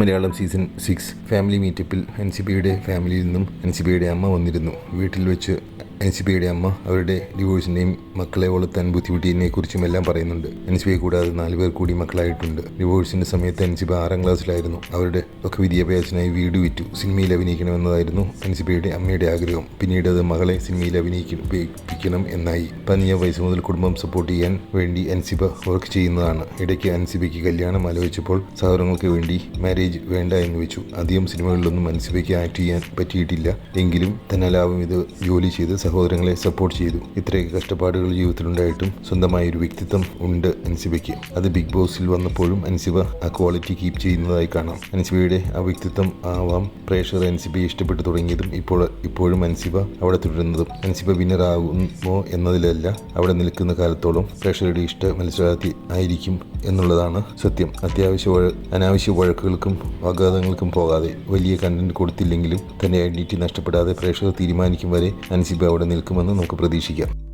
Malayalam season six family മീറ്റപ്പിൽ N C ബിയുടെ ഫാമിലിയിൽ നിന്നും എൻ സി ബിയുടെ അമ്മ വന്നിരുന്നു. വീട്ടിൽ വെച്ച് അൻസിബയുടെ അമ്മ അവരുടെ ഡിവോഴ്സിന്റെയും മക്കളെ വളർത്താൻ ബുദ്ധിമുട്ടിയതിനെ കുറിച്ചും എല്ലാം പറയുന്നുണ്ട്. അൻസിബയെ കൂടാതെ നാല് പേർ കൂടി മക്കളായിട്ടുണ്ട്. ഡിവോഴ്സിന്റെ സമയത്ത് അൻസിബ ആറാം ക്ലാസ്സിലായിരുന്നു. അവരുടെ ഒക്കെ വിദ്യാഭ്യാസത്തിനായി വീട് വിറ്റു. സിനിമയിൽ അഭിനയിക്കണമെന്നതായിരുന്നു അൻസിബയുടെ അമ്മയുടെ ആഗ്രഹം. പിന്നീട് അത് മകളെ സിനിമയിൽ അഭിനയിക്കണം എന്നായി. പതിനഞ്ചാം വയസ്സ് മുതൽ കുടുംബം സപ്പോർട്ട് ചെയ്യാൻ വേണ്ടി അൻസിബ വർക്ക് ചെയ്യുന്നതാണ്. ഇടയ്ക്ക് അൻസിബയ്ക്ക് കല്യാണം ആലോചിച്ചപ്പോൾ സഹോദരങ്ങൾക്ക് വേണ്ടി മാരേജ് വേണ്ട എന്ന് വെച്ചു. അധികം സിനിമകളിലൊന്നും അൻസിബയ്ക്ക് ആക്ട് ചെയ്യാൻ പറ്റിയിട്ടില്ല. എങ്കിലും തന്നാലാവും ഇത് ജോലി ചെയ്ത് സഹോദരങ്ങളെ സപ്പോർട്ട് ചെയ്തു. ഇത്രയൊക്കെ കഷ്ടപ്പാടുകൾ ജീവിതത്തിലുണ്ടായിട്ടും സ്വന്തമായ ഒരു വ്യക്തിത്വം ഉണ്ട് അൻസിബയ്ക്ക്. അത് ബിഗ് ബോസിൽ വന്നപ്പോഴും അൻസിബ ആ ക്വാളിറ്റി കീപ്പ് ചെയ്യുന്നതായി കാണാം. അൻസിബയുടെ ആ വ്യക്തിത്വം ആവാം പ്രേക്ഷകർ അൻസിബയെ ഇഷ്ടപ്പെട്ടു തുടങ്ങിയതും ഇപ്പോൾ ഇപ്പോഴും അൻസിബ അവിടെ തുടരുന്നതും. അൻസിബ വിന്നർ ആകുമോ എന്നതിലല്ല അവിടെ നിൽക്കുന്ന കാലത്തോളം പ്രേക്ഷകരുടെ ഇഷ്ട മത്സരാർത്ഥി ആയിരിക്കും എന്നുള്ളതാണ് സത്യം. അത്യാവശ്യ അനാവശ്യ വഴക്കുകൾക്കും വാഗ്വാദങ്ങൾക്കും പോകാതെ വലിയ കണ്ടന്റ് കൊടുത്തില്ലെങ്കിലും തന്റെ ഐഡന്റിറ്റി നഷ്ടപ്പെടാതെ പ്രേക്ഷകർ തീരുമാനിക്കും വരെ അൻസിബ അവിടെ നിൽക്കുമെന്ന് നമുക്ക് പ്രതീക്ഷിക്കാം.